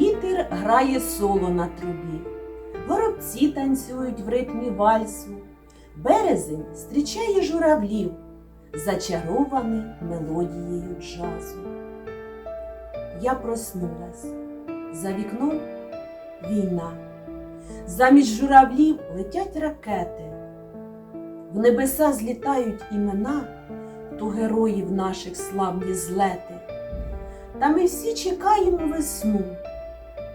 Вітер грає соло на трубі, горобці танцюють в ритмі вальсу, березень зустрічає журавлів, зачарований мелодією джазу. Я проснулась, за вікном війна, замість журавлів летять ракети, в небеса злітають імена, то героїв наших славні злети. Та ми всі чекаємо весну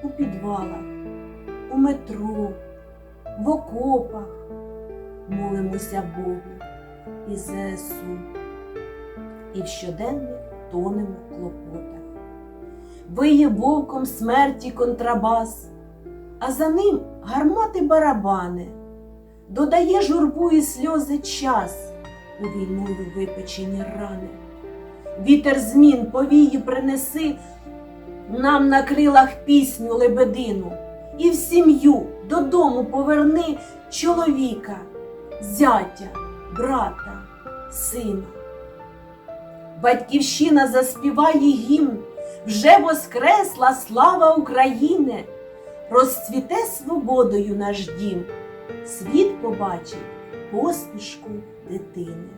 у підвалах, у метро, в окопах, молимося Богу і ЗСУ, і в щоденних тонемо клопотах. Виє вовком смерті контрабас, а за ним гармати барабани, додає журбу і сльози час у війною випечені рани. Вітер змін повії принеси нам на крилах пісню лебедину, і в сім'ю додому поверни чоловіка, зятя, брата, сина. Батьківщина заспіває гімн, вже воскресла слава України, розцвіте свободою наш дім, світ побачить посмішку дитини.